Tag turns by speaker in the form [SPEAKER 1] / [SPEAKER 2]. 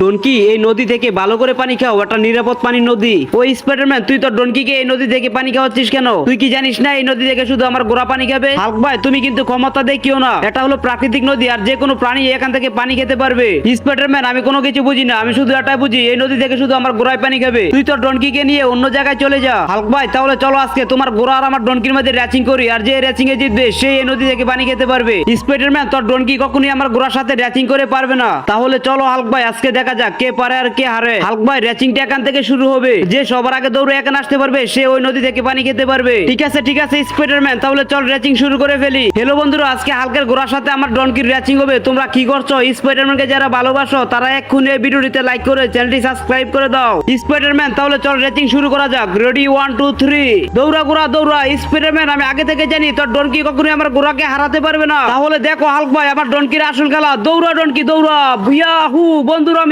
[SPEAKER 1] ডনকি, এই নদী থেকে ভালো করে পানি খাও এটা নিরাপদ পানির নদী। ওই স্পাইডারম্যান তুই তো ডনকিকে এই নদী থেকে পানি খাওয়াচ্ছিস কেন? তুই কি জানিস না এই নদী থেকে শুধু আমার গোড়া পানি খাবে? হাল্ক ভাই, তুমি কিন্তু ক্ষমতা দেখিও না। এটা হলো প্রাকৃতিক নদী আর যে কোনো প্রাণী এখান থেকে পানি খেতে পারবে। স্পাইডারম্যান আমি কোনো কিছু বুঝি না, আমি শুধু এটাই বুঝি, এই নদী থেকে শুধু আমার গোড়ায় পানি খাবে। তুই তো ডনকিকে নিয়ে অন্য জায়গায় চলে যা। হাল্ক ভাই, তাহলে চলো আজকে তোমার গোড়া আর আমার ডনকির মধ্যে র্যাচিং করি আর যে র্যাচিং এ জিতবে, সে এই নদী থেকে পানি খেতে পারবে। স্পাইডারম্যান তোর ডনকি কখনোই আমার গোড়ার সাথে র্যাচিং করে পারবে না। তাহলে চলো হাল্ক ভাই, আজকে দেখা যাক কে পারে আর কে হারে। হাল্ক ভাই র্যাচিংটা এখান থেকে শুরু হবে। যে সবার আগে দৌড়ে এখানে আসতে পারবে, সে ওই নদী থেকে পানি খেতে পারবে। ঠিক আছে ঠিক আছে স্পাইডারম্যান তাহলে চল র্যাচিং শুরু করে ফেলি। হ্যালো বন্ধুরা, আজকে হালকের গোড়ার সাথে আমার ডনকির র্যাচিং হবে। তোমরা কি করছ? স্পাইডারম্যানকে যারা ভালোবাসো, তারা এক্ষুনি এই ভিডিওটিতে লাইক করে চ্যানেলটি সাবস্ক্রাইব করে দাও। স্পাইডারম্যান তাহলে চল র্যাচিং শুরু করা যাক। রেডি ওয়ান টু থ্রি দৌড়া, গোড়া, দৌড়া। স্পাইডারম্যান আমি আগে থেকে জানি, তোর ডনকি কখনোই আমার গোড়াকে হারাতে পারবে না। তাহলে দেখো হালক ভাই, আমার ডনকির আসল খেলা। দৌড়া, ডনকি, দৌড়া। ভুইয়া হু, বন্ধুরা